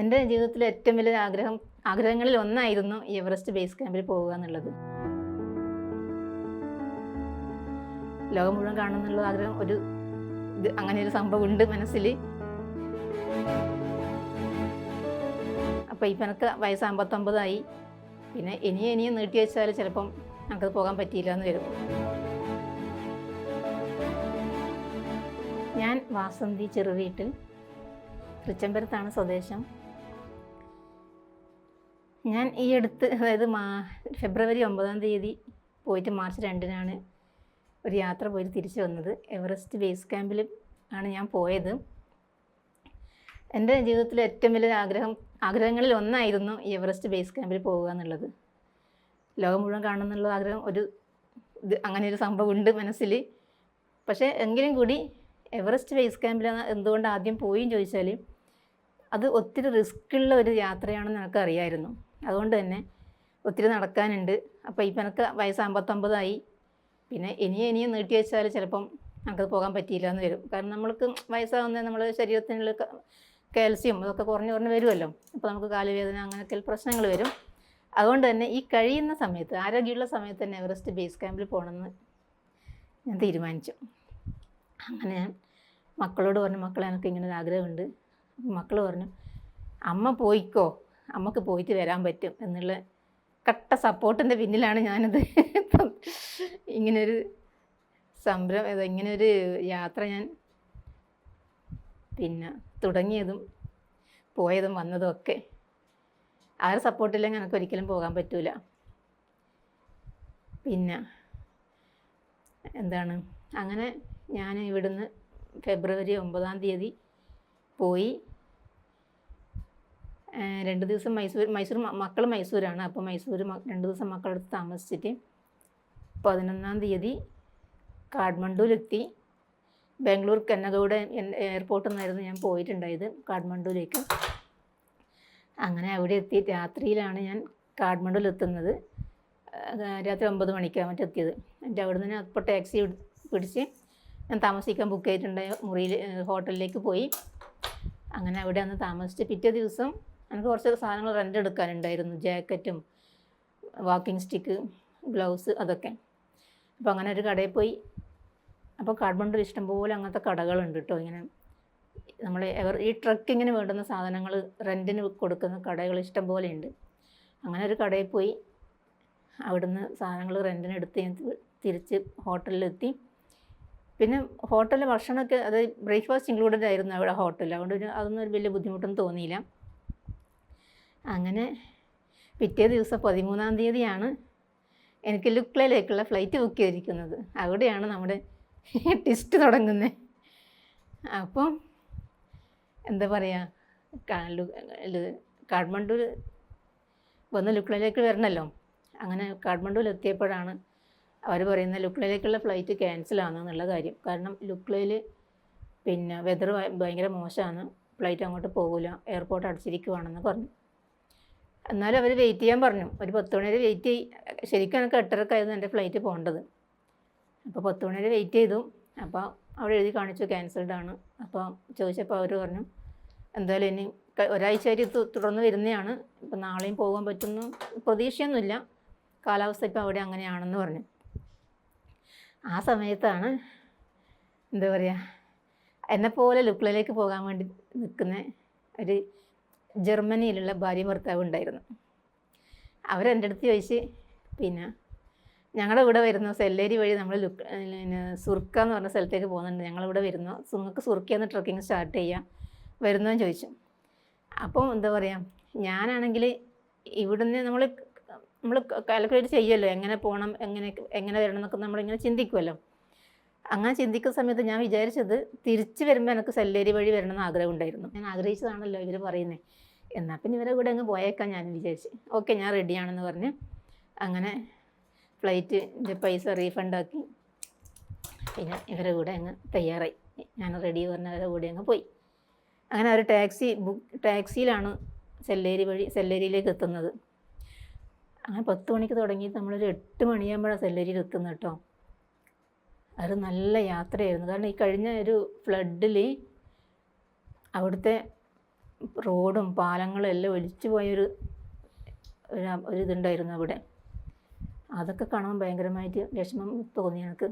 എന്റെ ജീവിതത്തിലെ ഏറ്റവും വലിയ ആഗ്രഹം ആഗ്രഹങ്ങളിൽ ഒന്നായിരുന്നു എവറസ്റ്റ് ബേസ് ക്യാമ്പിൽ പോവുക എന്നുള്ളത്. ലോകം മുഴുവൻ എന്നുള്ള ആഗ്രഹം ഒരു ഇത് അങ്ങനെ ഒരു സംഭവം ഉണ്ട് മനസ്സിൽ. അപ്പോൾ ഇപ്പം എനിക്ക് വയസ്സ് അമ്പത്തൊമ്പതായി. പിന്നെ ഇനിയും ഇനിയും നീട്ടി വെച്ചാൽ ചിലപ്പം നമുക്കത് പോകാൻ പറ്റിയില്ല എന്ന് വരും. ഞാൻ വാസന്തി ചെറുവീട്ടിൽ തൃച്ചംബരത്താണ് സ്വദേശം. ഞാൻ ഈ അടുത്ത് അതായത് മാ ഫെബ്രുവരി ഒമ്പതാം തീയതി പോയിട്ട് മാർച്ച് രണ്ടിനാണ് ഒരു യാത്ര പോയിട്ട് തിരിച്ചു വന്നത്. എവറസ്റ്റ് ബേസ് ക്യാമ്പിൽ ആണ് ഞാൻ പോയത്. എന്റെ ജീവിതത്തിലെ ഏറ്റവും വലിയ ആഗ്രഹം ആഗ്രഹങ്ങളിൽ ഒന്നായിരുന്നു ഈ എവറസ്റ്റ് ബേസ് ക്യാമ്പിൽ പോവുക എന്നുള്ളത്. ലോകം മുഴുവൻ കാണുന്നുള്ള ആഗ്രഹം ഒരു ഇത് അങ്ങനെ ഒരു സംഭവം ഉണ്ട് മനസ്സിൽ. പക്ഷേ എങ്കിലും കൂടി എവറസ്റ്റ് ബേസ് ക്യാമ്പിൽ എന്തുകൊണ്ട് ആദ്യം പോയി ചോദിച്ചാൽ അത് ഒത്തിരി റിസ്ക്കുള്ള ഒരു യാത്രയാണെന്ന് എനിക്ക് അറിയായിരുന്നു അതുകൊണ്ട് തന്നെ ഒത്തിരി നടക്കാനുണ്ട്. അപ്പോൾ ഇപ്പം എനിക്ക് വയസ്സ് അമ്പത്തൊമ്പതായി. പിന്നെ ഇനിയും ഇനിയും നീട്ടി വെച്ചാൽ ചിലപ്പം നമുക്കത് പോകാൻ പറ്റിയില്ല എന്ന് വരും. കാരണം നമ്മൾക്ക് വയസ്സാകുന്ന നമ്മുടെ ശരീരത്തിനുള്ള കാൽസ്യം അതൊക്കെ കുറഞ്ഞ് കുറഞ്ഞ് വരുമല്ലോ. അപ്പോൾ നമുക്ക് കാലുവേദന അങ്ങനെയൊക്കെ പ്രശ്നങ്ങൾ വരും. അതുകൊണ്ട് തന്നെ ഈ കഴിയുന്ന സമയത്ത് ആരോഗ്യമുള്ള സമയത്ത് തന്നെ എവറസ്റ്റ് ബേസ് ക്യാമ്പിൽ പോകണമെന്ന് ഞാൻ തീരുമാനിച്ചു. അങ്ങനെ ഞാൻ മക്കളോട് പറഞ്ഞു മക്കളെ എനിക്ക് ഇങ്ങനെ ഒരു ആഗ്രഹമുണ്ട് മക്കൾ പറഞ്ഞു അമ്മ പോയിക്കോ. അമ്മയ്ക്ക് പോയിട്ട് വരാൻ പറ്റും എന്നുള്ള കട്ട സപ്പോർട്ടിന്റെ പിന്നിലാണ് ഞാനത്. ഇപ്പം ഇങ്ങനൊരു സംരംഭം ഇങ്ങനൊരു യാത്ര ഞാൻ പിന്നെ തുടങ്ങിയതും പോയതും വന്നതും ഒക്കെ ആരും സപ്പോർട്ടില്ലെങ്കിൽ എനിക്ക് ഒരിക്കലും പോകാൻ പറ്റൂല. പിന്നെ എന്താണ് അങ്ങനെ ഞാൻ ഇവിടുന്ന് ഫെബ്രുവരി ഒമ്പതാം തീയതി പോയി. ആ, രണ്ട് ദിവസം മൈസൂർ മൈസൂർ മക്കൾ മൈസൂരാണ്. അപ്പോൾ മൈസൂർ രണ്ട് ദിവസം മക്കളെടുത്ത് താമസിച്ചിട്ട് പതിനൊന്നാം തീയതി കാഠ്മണ്ഡുവിലെത്തി. ബാംഗ്ലൂർ കന്നഗൗഡ എയർപോർട്ടിൽ നിന്നായിരുന്നു ഞാൻ പോയിട്ടുണ്ടായത് കാഠ്മണ്ഡുവിലേക്ക്. അങ്ങനെ അവിടെ എത്തി. രാത്രിയിലാണ് ഞാൻ കാഠ്മണ്ഡുവിൽ എത്തുന്നത് രാത്രി ഒമ്പത് മണിക്കാണ് മറ്റേ എത്തിയത് എന്നിട്ട് അവിടെ നിന്ന് അപ്പോൾ ടാക്സി പിടിച്ച് ഞാൻ താമസിക്കാൻ ബുക്ക് ചെയ്തിട്ടുണ്ടായ മുറിയിൽ ഹോട്ടലിലേക്ക് പോയി. അങ്ങനെ അവിടെ അന്ന് താമസിച്ച് പിറ്റേ ദിവസം എനിക്ക് കുറച്ച് സാധനങ്ങൾ റെന്റ് എടുക്കാനുണ്ടായിരുന്നു. ജാക്കറ്റും വാക്കിംഗ് സ്റ്റിക്ക് ഗ്ലൗസ് അതൊക്കെ. അപ്പോൾ അങ്ങനെ ഒരു കടയിൽ പോയി. അപ്പോൾ കാഠ്മണ്ഡുവിൽ ഇഷ്ടംപോലെ അങ്ങനത്തെ കടകളുണ്ട് കേട്ടോ ഇങ്ങനെ നമ്മൾ എവർ ഈ ട്രക്കിങ്ങിന് വേണ്ടുന്ന സാധനങ്ങൾ റെന്റിന് കൊടുക്കുന്ന കടകൾ ഇഷ്ടംപോലെ ഉണ്ട്. അങ്ങനെ ഒരു കടയിൽ പോയി. അവിടുന്ന് സാധനങ്ങൾ റെന്റിന് എടുത്ത് തിരിച്ച് ഹോട്ടലിലെത്തി പിന്നെ ഹോട്ടലിൽ ഭക്ഷണമൊക്കെ അതായത് ബ്രേക്ക്ഫാസ്റ്റ് ഇൻക്ലൂഡഡ് ആയിരുന്നു അവിടെ ഹോട്ടലിൽ അതുകൊണ്ട് അതൊന്നും ഒരു വലിയ ബുദ്ധിമുട്ടൊന്നും തോന്നിയില്ല. അങ്ങനെ പിറ്റേ ദിവസം പതിമൂന്നാം തീയതിയാണ് എനിക്ക് ലുക്ലയിലേക്കുള്ള ഫ്ലൈറ്റ് ബുക്ക് ചെയ്തിരിക്കുന്നത്. അവിടെയാണ് നമ്മുടെ ടിസ്റ്റ് തുടങ്ങുന്നത് അപ്പം എന്താ പറയുക കാഠ്മണ്ഡൂർ വന്ന് ലുക്ലയിലേക്ക് വരണമല്ലോ അങ്ങനെ കാഠ്മണ്ഡൂരിൽ എത്തിയപ്പോഴാണ് അവർ പറയുന്ന ലുക്ലയിലേക്കുള്ള ഫ്ലൈറ്റ് ക്യാൻസൽ ആണെന്നുള്ള കാര്യം. കാരണം ലുക്ലയിൽ പിന്നെ വെതർ ഭയങ്കര മോശമാണ്. ഫ്ലൈറ്റ് അങ്ങോട്ട് പോകില്ല എയർപോർട്ട് അടച്ചിരിക്കുവാണെന്ന് പറഞ്ഞു. എന്നാലും അവർ വെയിറ്റ് ചെയ്യാൻ പറഞ്ഞു. ഒരു പത്ത് മണി വരെ വെയിറ്റ് ചെയ്. ശരിക്കും എനിക്ക് എട്ടരക്കായിരുന്നു എന്റെ ഫ്ലൈറ്റ് പോകേണ്ടത്. അപ്പോൾ പത്ത് മണി വരെ വെയിറ്റ് ചെയ്തു. അപ്പോൾ അവിടെ എഴുതി കാണിച്ചു ക്യാൻസൽഡ് ആണ്. അപ്പോൾ ചോദിച്ചപ്പോൾ അവർ പറഞ്ഞു എന്തായാലും ഇനി ഒരാഴ്ച ഒരാഴ്ചയായിട്ട് തുടർന്ന് വരുന്നതാണ്. ഇപ്പം നാളെയും പോകാൻ പറ്റുന്നു. പ്രതീക്ഷയൊന്നുമില്ല. കാലാവസ്ഥ ഇപ്പോൾ അവിടെ അങ്ങനെയാണെന്ന് പറഞ്ഞു. ആ സമയത്താണ് എന്താ പറയുക എന്നെപ്പോലെ ലുക്ലയിലേക്ക് പോകാൻ വേണ്ടി നിൽക്കുന്ന ഒരു ജർമ്മനിയിലുള്ള ഭാര്യ ഭർത്താവ് ഉണ്ടായിരുന്നു. അവരെന്റെ അടുത്ത് ചോദിച്ച് പിന്നെ ഞങ്ങളുടെ ഇവിടെ വരുന്നു സെല്ലേരി വഴി നമ്മൾ ലുക്ക് പിന്നെ സുർക്ക എന്ന് പറഞ്ഞ സ്ഥലത്തേക്ക് പോകുന്നുണ്ട്. ഞങ്ങളിവിടെ വരുന്നു. നിങ്ങൾക്ക് സുർക്കയെന്ന് നിന്ന് ട്രക്കിങ് സ്റ്റാർട്ട് ചെയ്യാം. വരുന്നതെന്ന് ചോദിച്ചു. അപ്പം എന്താ പറയുക ഞാനാണെങ്കിൽ ഇവിടുന്ന് നമ്മൾ നമ്മൾ കാൽക്കുലേറ്റ് ചെയ്യുമല്ലോ. എങ്ങനെ പോകണം എങ്ങനെ എങ്ങനെ വരണം എന്നൊക്കെ നമ്മളിങ്ങനെ ചിന്തിക്കുമല്ലോ. അങ്ങനെ ചിന്തിക്കുന്ന സമയത്ത് ഞാൻ വിചാരിച്ചത് തിരിച്ച് വരുമ്പോൾ എനിക്ക് സെല്ലേരി വഴി വരണമെന്ന് ആഗ്രഹം ഉണ്ടായിരുന്നു. ഞാൻ ആഗ്രഹിച്ചതാണല്ലോ ഇവർ പറയുന്നത് എന്നാൽ പിന്നെ ഇവരെ കൂടെ അങ്ങ് പോയേക്കാം ഞാൻ വിചാരിച്ചു. ഓക്കെ ഞാൻ റെഡിയാണെന്ന് പറഞ്ഞ് അങ്ങനെ ഫ്ലൈറ്റിന്റെ പൈസ റീഫണ്ടാക്കി പിന്നെ ഇവരെ കൂടെ അങ്ങ് തയ്യാറായി. ഞാൻ റെഡി പറഞ്ഞ അവരെ കൂടെ അങ്ങ് പോയി. അങ്ങനെ ഒരു ടാക്സി ബുക്ക് ടാക്സിയിലാണ് സെല്ലേരി വഴി സെല്ലേരിയിലേക്ക് എത്തുന്നത്. അങ്ങനെ പത്ത് മണിക്ക് തുടങ്ങി നമ്മളൊരു എട്ട് മണിയാകുമ്പോഴാണ് സെല്ലേരിയിൽ എത്തുന്നത് കേട്ടോ. അത് നല്ല യാത്രയായിരുന്നു. കാരണം ഈ കഴിഞ്ഞ ഒരു ഫ്ലഡിൽ അവിടുത്തെ റോഡും പാലങ്ങളും എല്ലാം ഒലിച്ചു പോയൊരു ഒരു ഇതുണ്ടായിരുന്നു അവിടെ. അതൊക്കെ കാണാൻ ഭയങ്കരമായിട്ട് വിഷമം തോന്നി എനിക്ക്.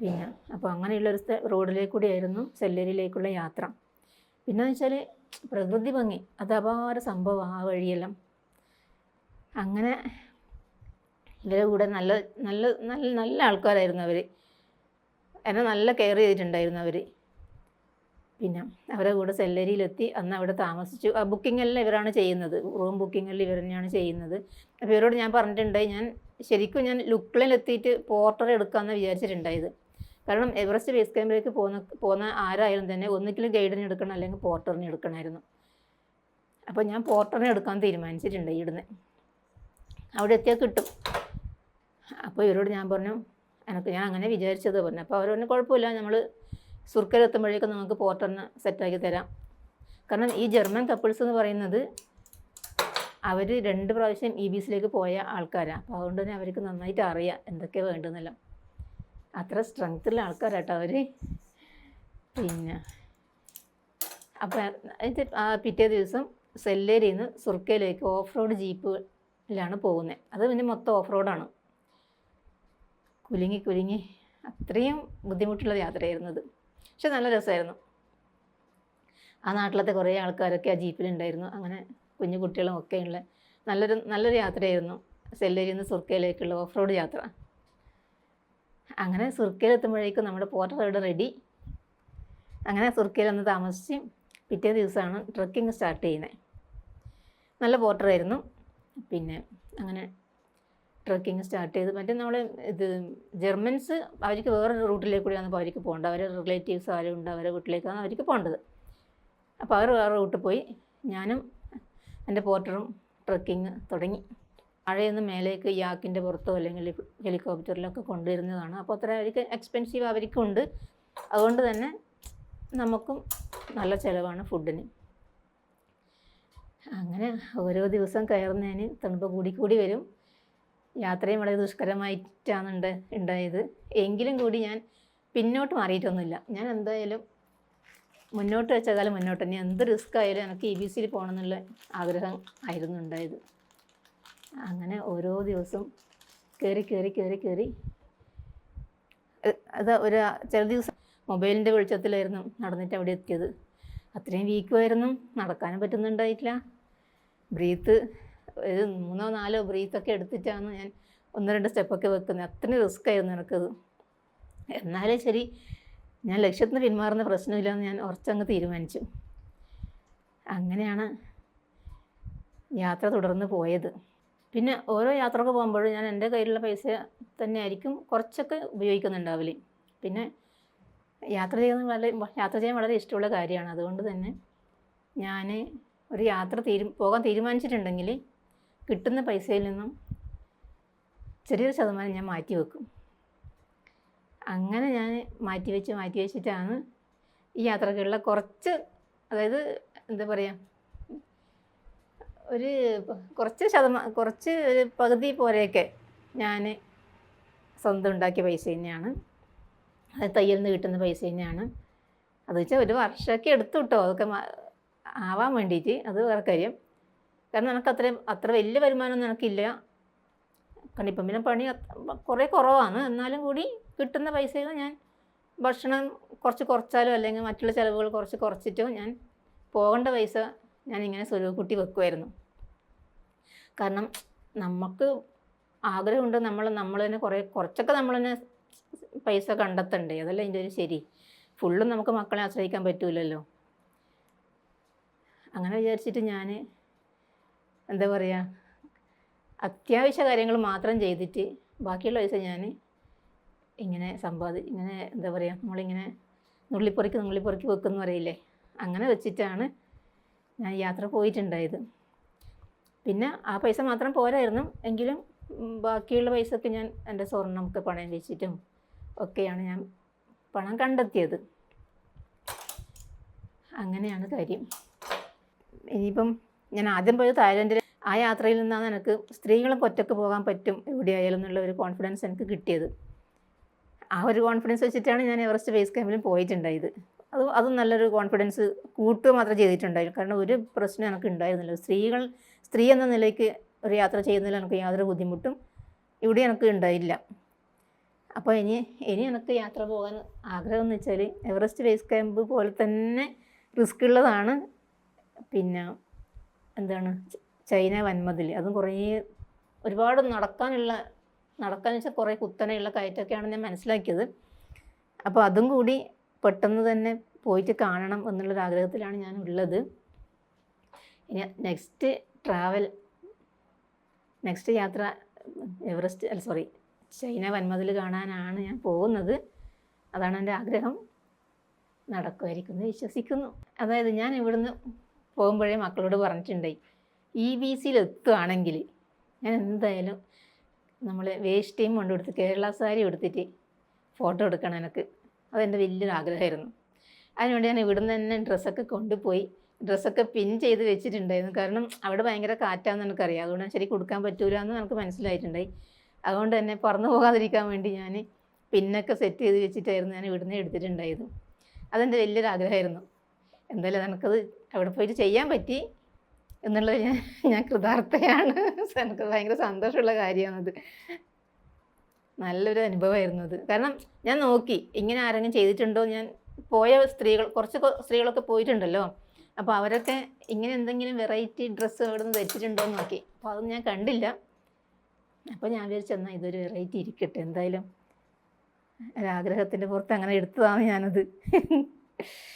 പിന്നെ അപ്പോൾ അങ്ങനെയുള്ളൊരു റോഡിലേക്ക് കൂടിയായിരുന്നു സെല്ലേരിയിലേക്കുള്ള യാത്ര. പിന്നെ വെച്ചാൽ പ്രകൃതി ഭംഗി അത് അപാര സംഭവം ആ വഴിയെല്ലാം. അങ്ങനെ ഇവരെ കൂടെ നല്ല നല്ല നല്ല നല്ല ആൾക്കാരായിരുന്നു അവർ എന്നെ നല്ല കെയർ ചെയ്തിട്ടുണ്ടായിരുന്നു അവർ പിന്നെ അവരുടെ കൂടെ സെല്ലരിയിലെത്തി അന്ന് അവിടെ താമസിച്ചു. ആ ബുക്കിംഗ് എല്ലാം ഇവരാണ് ചെയ്യുന്നത്. റൂം ബുക്കിംഗ് എല്ലാം ഇവർ തന്നെയാണ് ചെയ്യുന്നത്. അപ്പോൾ ഇവരോട് ഞാൻ പറഞ്ഞിട്ടുണ്ടായി ഞാൻ ശരിക്കും ഞാൻ ലുക്കിലെത്തിയിട്ട് പോർട്ടർ എടുക്കാമെന്ന് വിചാരിച്ചിട്ടുണ്ടായത്. കാരണം എവറസ്റ്റ് ബേസ് ക്യാമ്പിലേക്ക് പോകുന്ന പോകുന്ന ആരായാലും തന്നെ ഒന്നിക്കലും ഗൈഡിനെ എടുക്കണം അല്ലെങ്കിൽ പോർട്ടറിനെ എടുക്കണമായിരുന്നു. അപ്പോൾ ഞാൻ പോർട്ടറിനെ എടുക്കാൻ തീരുമാനിച്ചിട്ടുണ്ട് ഇവിടുന്ന്. അവിടെ എത്തിയാൽ കിട്ടും. അപ്പോൾ ഇവരോട് ഞാൻ പറഞ്ഞു എനിക്ക് ഞാൻ അങ്ങനെ വിചാരിച്ചത് പറഞ്ഞു. അപ്പോൾ അവരോട് കുഴപ്പമില്ല നമ്മൾ സുർക്കയിലെത്തുമ്പോഴേക്കും നമുക്ക് പോർട്ടറിന് സെറ്റാക്കി തരാം. കാരണം ഈ ജർമ്മൻ കപ്പിൾസ് എന്ന് പറയുന്നത് അവർ രണ്ട് പ്രാവശ്യം ഇ ബി സിയിലേക്ക് പോയ ആൾക്കാരാണ് അപ്പോൾ അതുകൊണ്ട് തന്നെ അവർക്ക് നന്നായിട്ട് അറിയാം എന്തൊക്കെ വേണ്ടുന്നല്ലോ. അത്ര സ്ട്രെങ്ത്തുള്ള ആൾക്കാരാട്ടോ അവർ പിന്നെ അപ്പോൾ അതിന്റെ പിറ്റേ ദിവസം സെല്ലേരിൽ നിന്ന് സുർക്കയിലേക്ക് ഓഫ് റോഡ് ജീപ്പിലാണ് പോകുന്നത് അത് പിന്നെ മൊത്തം ഓഫ് റോഡാണ് കുലുങ്ങി കുലുങ്ങി അത്രയും ബുദ്ധിമുട്ടുള്ള യാത്രയായിരുന്നു അത്. പക്ഷെ നല്ല രസമായിരുന്നു. ആ നാട്ടിലത്തെ കുറേ ആൾക്കാരൊക്കെ ആ ജീപ്പിലുണ്ടായിരുന്നു. അങ്ങനെ കുഞ്ഞു കുട്ടികളും ഉള്ള നല്ലൊരു നല്ലൊരു യാത്രയായിരുന്നു. സെല്ലേരിയിൽ നിന്ന് സുർക്കയിലേക്കുള്ള ഓഫ് റോഡ് യാത്ര. അങ്ങനെ സുർക്കയിലെത്തുമ്പോഴേക്കും നമ്മുടെ പോർട്ടർ റൈഡ് റെഡി. അങ്ങനെ സുർക്കയിൽ ഒന്ന് താമസിച്ച് പിറ്റേ ദിവസമാണ് ട്രക്കിംഗ് സ്റ്റാർട്ട് ചെയ്യുന്നത്. നല്ല പോർട്ടറായിരുന്നു. പിന്നെ അങ്ങനെ ട്രക്കിംഗ് സ്റ്റാർട്ട് ചെയ്ത് മറ്റേ നമ്മൾ ഇത് ജർമ്മൻസ് അവർക്ക് വേറെ റൂട്ടിലേക്ക് കൂടി അപ്പോൾ അവർക്ക് പോകേണ്ടത് അവരെ റിലേറ്റീവ്സ് ആരും ഉണ്ട് അവരെ വീട്ടിലേക്കാണ് അവർക്ക് പോകേണ്ടത്. അപ്പോൾ അവർ വേറെ റൂട്ടിൽ പോയി. ഞാനും എന്റെ പോർട്ടറും ട്രക്കിങ് തുടങ്ങി. മഴയൊന്ന് മേലേക്ക് യാക്കിന്റെ പുറത്തോ അല്ലെങ്കിൽ ഹെലികോപ്റ്ററിലൊക്കെ കൊണ്ടുവരുന്നതാണ്. അപ്പോൾ അത്ര അവർക്ക് എക്സ്പെൻസീവ് അവർക്കുണ്ട്. അതുകൊണ്ട് തന്നെ നമുക്കും നല്ല ചിലവാണ് ഫുഡിന്. അങ്ങനെ ഓരോ ദിവസം കയറുന്നതിന് തണുപ്പ് കൂടി കൂടി വരും. യാത്രയും വളരെ ദുഷ്കരമായിട്ടാണ് ഉണ്ട് ഉണ്ടായത്. എങ്കിലും കൂടി ഞാൻ പിന്നോട്ട് മാറിയിട്ടൊന്നുമില്ല. ഞാൻ എന്തായാലും മുന്നോട്ട് വെച്ച കാലം മുന്നോട്ട്. തന്നെ എന്ത് റിസ്ക് ആയാലും എനിക്ക് ഇ ബി സിയിൽ പോകണം എന്നുള്ള ആഗ്രഹം ആയിരുന്നു ഉണ്ടായത്. അങ്ങനെ ഓരോ ദിവസവും കയറി കയറി കയറി കയറി അത് ഒരു ചില ദിവസം മൊബൈലിന്റെ വെളിച്ചത്തിലായിരുന്നു നടന്നിട്ട് അവിടെ എത്തിയത്. അത്രയും വീക്കുമായിരുന്നു നടക്കാനും പറ്റുന്നുണ്ടായിട്ടില്ല. ബ്രീത്ത് ഒരു മൂന്നോ നാലോ ബ്രീത്തൊക്കെ എടുത്തിട്ടാണ് ഞാൻ ഒന്ന് രണ്ട് സ്റ്റെപ്പൊക്കെ വെക്കുന്നത്. അത്രയും റിസ്ക് ആയിരുന്നു എനിക്കത് എന്നാലും ശരി ഞാൻ ലക്ഷ്യത്തിന് പിന്മാറുന്ന പ്രശ്നമില്ലെന്ന് ഞാൻ ഉറച്ചങ്ങ് തീരുമാനിച്ചു. അങ്ങനെയാണ് യാത്ര തുടർന്ന് പോയത്. പിന്നെ ഓരോ യാത്രയ്ക്ക് പോകുമ്പോഴും ഞാൻ എന്റെ കയ്യിലുള്ള പൈസ തന്നെ ആയിരിക്കും കുറച്ചൊക്കെ ഉപയോഗിക്കുന്നുണ്ടാവില്ല പിന്നെ യാത്ര ചെയ്യുന്ന വളരെ യാത്ര ചെയ്യാൻ വളരെ ഇഷ്ടമുള്ള കാര്യമാണ്. അതുകൊണ്ട് തന്നെ ഞാൻ ഒരു യാത്ര തീരു പോകാൻ തീരുമാനിച്ചിട്ടുണ്ടെങ്കിൽ കിട്ടുന്ന പൈസയിൽ നിന്നും ചെറിയൊരു ശതമാനം ഞാൻ മാറ്റി വെക്കും. അങ്ങനെ ഞാൻ മാറ്റി വെച്ച് മാറ്റി വെച്ചിട്ടാണ് ഈ യാത്രക്കുള്ള കുറച്ച് അതായത് എന്താ പറയുക ഒരു കുറച്ച് ശതമാനം കുറച്ച് ഒരു പകുതി പോലെയൊക്കെ ഞാൻ സ്വന്തം ഉണ്ടാക്കിയ പൈസ തന്നെയാണ്. അത് തയ്യൽ നിന്ന് കിട്ടുന്ന പൈസ തന്നെയാണ്. അത് വെച്ചാൽ ഒരു വർഷമൊക്കെ എടുത്തു കിട്ടോ. അതൊക്കെ ആവാൻ വേണ്ടിയിട്ട്. അത് വേറെ കാര്യം. കാരണം നിനക്ക് അത്രയും അത്ര വലിയ വരുമാനമൊന്നും എനിക്കില്ല കണ്ടിപ്പം പിന്നെ പണി കുറേ കുറവാണ്. എന്നാലും കൂടി കിട്ടുന്ന പൈസയിൽ ഞാൻ ഭക്ഷണം കുറച്ച് കുറച്ചാലോ അല്ലെങ്കിൽ മറ്റുള്ള ചിലവുകൾ കുറച്ച് കുറച്ചിട്ടോ ഞാൻ പോകേണ്ട പൈസ ഞാൻ ഇങ്ങനെ സ്വരൂപക്കുട്ടി വെക്കുമായിരുന്നു കാരണം നമുക്ക് ആഗ്രഹമുണ്ട് നമ്മൾ നമ്മൾ തന്നെ കുറേ കുറച്ചൊക്കെ നമ്മൾ തന്നെ പൈസ കണ്ടെത്തണ്ടേ? അതല്ല അതിന്റെ ഒരു ശരി. ഫുള്ളും നമുക്ക് മക്കളെ ആശ്രയിക്കാൻ പറ്റൂലല്ലോ. അങ്ങനെ വിചാരിച്ചിട്ട് ഞാൻ എന്താ പറയുക അത്യാവശ്യ കാര്യങ്ങൾ മാത്രം ചെയ്തിട്ട് ബാക്കിയുള്ള പൈസ ഞാൻ ഇങ്ങനെ സമ്പാദി ഇങ്ങനെ എന്താ പറയുക നമ്മളിങ്ങനെ നുള്ളിപ്പൊറിക്ക് നുള്ളിപ്പൊറിക്ക് വെക്കുമെന്ന് പറയില്ലേ? അങ്ങനെ വെച്ചിട്ടാണ് ഞാൻ യാത്ര പോയിട്ടുണ്ടായത്. പിന്നെ ആ പൈസ മാത്രം പോരായിരുന്നു. എങ്കിലും ബാക്കിയുള്ള പൈസയൊക്കെ ഞാൻ എന്റെ സ്വർണമൊക്കെ പണയം വെച്ചിട്ടും ഒക്കെയാണ് ഞാൻ പണം കണ്ടെത്തിയത്. അങ്ങനെയാണ് കാര്യം. ഇനിയിപ്പം ഞാൻ ആദ്യം പോയത് തായ്ലൻഡിൽ ആ യാത്രയിൽ നിന്നാണ് എനിക്ക് സ്ത്രീകൾക്ക് ഒറ്റയ്ക്ക് പോകാൻ പറ്റും എവിടെയായാലും എന്നുള്ള ഒരു കോൺഫിഡൻസ് എനിക്ക് കിട്ടിയത്. ആ ഒരു കോൺഫിഡൻസ് വെച്ചിട്ടാണ് ഞാൻ എവറസ്റ്റ് ബേസ് ക്യാമ്പിലും പോയിട്ടുണ്ടായത്. അത് അതും നല്ലൊരു കോൺഫിഡൻസ് കൂട്ടുക മാത്രമേ ചെയ്തിട്ടുണ്ടായിരുന്നു. കാരണം ഒരു പ്രശ്നം എനിക്ക് ഉണ്ടായിരുന്നില്ല. സ്ത്രീകൾ സ്ത്രീ എന്ന നിലയ്ക്ക് ഒരു യാത്ര ചെയ്യുന്നതിൽ എനിക്ക് യാതൊരു ബുദ്ധിമുട്ടും ഇവിടെ എനിക്ക് ഉണ്ടായില്ല. അപ്പോൾ ഇനി ഇനി എനിക്ക് യാത്ര പോകാൻ ആഗ്രഹം എന്ന് വെച്ചാൽ എവറസ്റ്റ് ബേസ് ക്യാമ്പ് പോലെ തന്നെ റിസ്ക് ഉള്ളതാണ്. പിന്നെ എന്താണ്? ചൈന വൻമതിൽ അതും കുറേ ഒരുപാട് നടക്കാനുള്ള നടക്കാന്ന് വെച്ചാൽ കുറേ കുത്തനെയുള്ള കയറ്റമൊക്കെയാണ് ഞാൻ മനസ്സിലാക്കിയത്. അപ്പോൾ അതും കൂടി പെട്ടെന്ന് തന്നെ പോയിട്ട് കാണണം എന്നുള്ളൊരു ആഗ്രഹത്തിലാണ് ഞാൻ ഉള്ളത് ഇനി നെക്സ്റ്റ് ട്രാവൽ നെക്സ്റ്റ് യാത്ര എവറസ്റ്റ് അല്ല സോറി ചൈന വൻമതിൽ കാണാനാണ് ഞാൻ പോകുന്നത്. അതാണ് എന്റെ ആഗ്രഹം. നടക്കുമായിരിക്കും എന്ന് വിശ്വസിക്കുന്നു. അതായത് ഞാൻ ഇവിടുന്ന് പോകുമ്പോഴേ മക്കളോട് പറഞ്ഞിട്ടുണ്ടായി ഇ ബി സിയിൽ എത്തുകയാണെങ്കിൽ ഞാൻ എന്തായാലും നമ്മൾ വേസ്റ്റ് ടൈം കൊണ്ടുകൊടുത്ത് കേരള സാരി എടുത്തിട്ട് ഫോട്ടോ എടുക്കണം എനിക്ക്. അതെന്റെ വലിയൊരു ആഗ്രഹമായിരുന്നു അതിനുവേണ്ടി ഞാൻ ഇവിടുന്ന് തന്നെ ഡ്രസ്സൊക്കെ കൊണ്ടുപോയി ഡ്രസ്സൊക്കെ പിൻ ചെയ്ത് വെച്ചിട്ടുണ്ടായിരുന്നു. കാരണം അവിടെ ഭയങ്കര കാറ്റാന്ന് എനിക്കറിയാം. അതുകൊണ്ട് ശരി കൊടുക്കാൻ പറ്റൂല എന്ന് എനിക്ക് മനസ്സിലായിട്ടുണ്ടായി. അതുകൊണ്ട് തന്നെ പറന്നു പോകാതിരിക്കാൻ വേണ്ടി ഞാൻ പിന്നൊക്കെ സെറ്റ് ചെയ്ത് വെച്ചിട്ടായിരുന്നു ഞാൻ ഇവിടുന്ന് എടുത്തിട്ടുണ്ടായത്. അതെന്റെ വലിയൊരു ആഗ്രഹമായിരുന്നു എന്തായാലും എനിക്കത് അവിടെ പോയിട്ട് ചെയ്യാൻ പറ്റി. എന്നുള്ളത് ഞാൻ ഞാൻ കൃതാർത്ഥയാണ്. എനിക്ക് ഭയങ്കര സന്തോഷമുള്ള കാര്യമാണത്. നല്ലൊരു അനുഭവമായിരുന്നു അത്. കാരണം ഞാൻ നോക്കി ഇങ്ങനെ ആരെങ്കിലും ചെയ്തിട്ടുണ്ടോ ഞാൻ പോയ സ്ത്രീകൾ കുറച്ച് സ്ത്രീകളൊക്കെ പോയിട്ടുണ്ടല്ലോ. അപ്പോൾ അവരൊക്കെ ഇങ്ങനെ എന്തെങ്കിലും വെറൈറ്റി ഡ്രസ്സ് അവിടെ നിന്ന് ധരിച്ചിട്ടുണ്ടോ എന്ന് നോക്കി. അപ്പോൾ അതൊന്നും ഞാൻ കണ്ടില്ല. അപ്പോൾ ഞാൻ വിചാരിച്ചു എന്നാൽ ഇതൊരു വെറൈറ്റി ഇരിക്കട്ടെ എന്തായാലും ഒരാഗ്രഹത്തിന്റെ പുറത്ത് അങ്ങനെ എടുത്തതാണ് ഞാനത്.